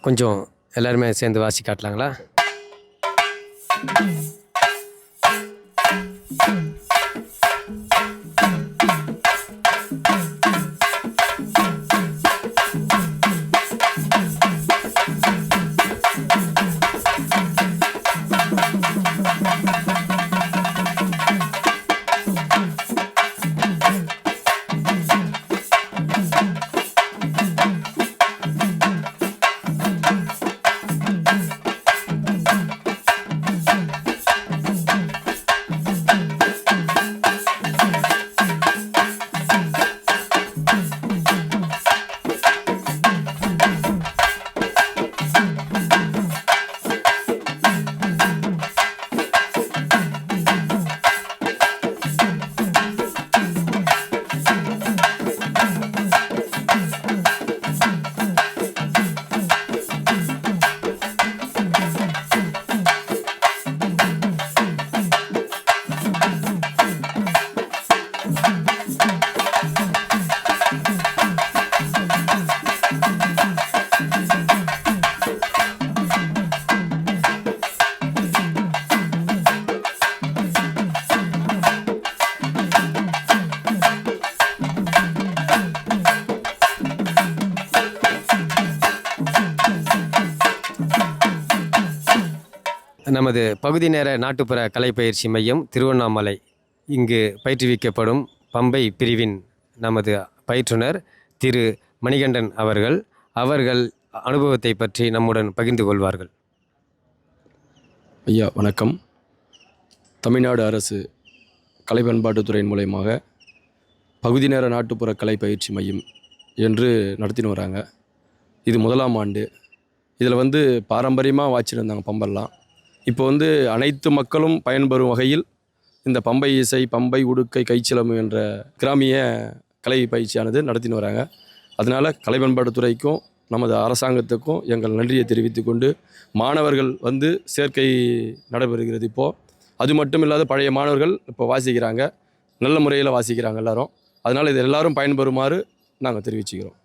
கொஞ்சம் எல்லாருமே சேர்ந்து வாசி காட்டலாங்களா? நமது பகுதி நேர நாட்டுப்புற கலை பயிற்சி மையம் திருவண்ணாமலை. இங்கு பயிற்றுவிக்கப்படும் பம்பை பிரிவின் நமது பயிற்றுனர் திரு மணிகண்டன் அவர்கள் அவர்கள் அனுபவத்தை பற்றி நம்முடன் பகிர்ந்து கொள்வார்கள். ஐயா வணக்கம். தமிழ்நாடு அரசு கலை பண்பாட்டுத்துறையின் மூலயமாக பகுதி நேர நாட்டுப்புற கலை பயிற்சி மையம் என்று நடத்தின்னு வராங்க. இது முதலாம் ஆண்டு. இதில் வந்து பாரம்பரியமாக வாச்சிருந்தாங்க பம்பெல்லாம். இப்போ வந்து அனைத்து மக்களும் பயன்பெறும் வகையில் இந்த பம்பை இசை பம்பை உடுக்கை கைச்சிலம்பு என்ற கிராமிய கலை பயிற்சியானது நடத்தின்னு வராங்க. அதனால் கலை துறைக்கும் நமது அரசாங்கத்துக்கும் எங்கள் நன்றியை தெரிவித்து கொண்டு மாணவர்கள் வந்து சேர்க்கை நடைபெறுகிறது இப்போது அது மட்டும் இல்லாத பழைய மாணவர்கள் இப்போ வாசிக்கிறாங்க. நல்ல முறையில் வாசிக்கிறாங்க எல்லாரும். அதனால் இது எல்லாரும் பயன்பெறுமாறு நாங்கள் தெரிவிச்சுக்கிறோம்.